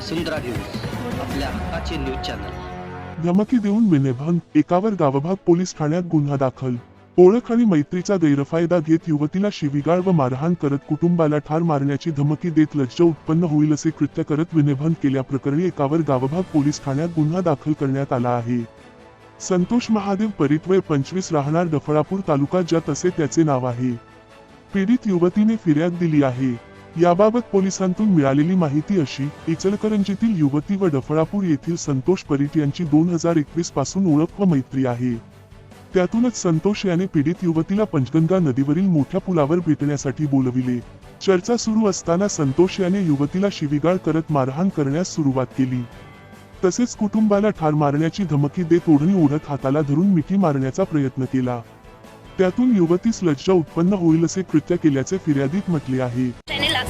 वसुंधरा news आपल्या हक्काचे news channel. धमकी देऊन विनयभंग एकावर गावभाग पोलीस ठाण्यात गुन्हा दाखल. ओळख आणि मैत्रीचा गैरफायदा घेत युवतीला शिवीगाळ व मारहाण करत कुटुंबाला ठार मारण्याची धमकी देत लज्ज उत्पन्न होईल असे कृत्य करत विनयभंग केल्याप्रकरणी एकावर गावभाग पोलीस ठाण्यात गुन्हा दाखल करण्यात आला आहे. संतोष महादेव परित्वय पंचवीस राहणार डफळापूर तालुका ज्यात असे त्याचे नाव आहे. पीडित युवतीने फिर्याद दिली आहे. याबाबत पोलिसांतून मिळालेली माहिती अशी इचलकरंजीतील युवती व डफळापूर येथील संतोष परीट यांची दोन हजार एकवीसपासून ओळख व मैत्री आहे. त्यातूनच संतोष याने पीडित युवतीला पंचगंगा नदीवरील मोठ्या पुलावर भेटण्यासाठी बोलविले. चर्चा सुरू असताना संतोष याने युवतीला शिवीगाळ करत मारहाण करण्यास सुरुवात केली. तसेच कुटुंबाला ठार मारण्याची धमकी देत ओढणी ओढत हाताला धरून मिठी मारण्याचा प्रयत्न केला. त्यातून युवतीस लज्जा उत्पन्न होईल असे कृत्य केल्याचे फिर्यादीत म्हटले आहे.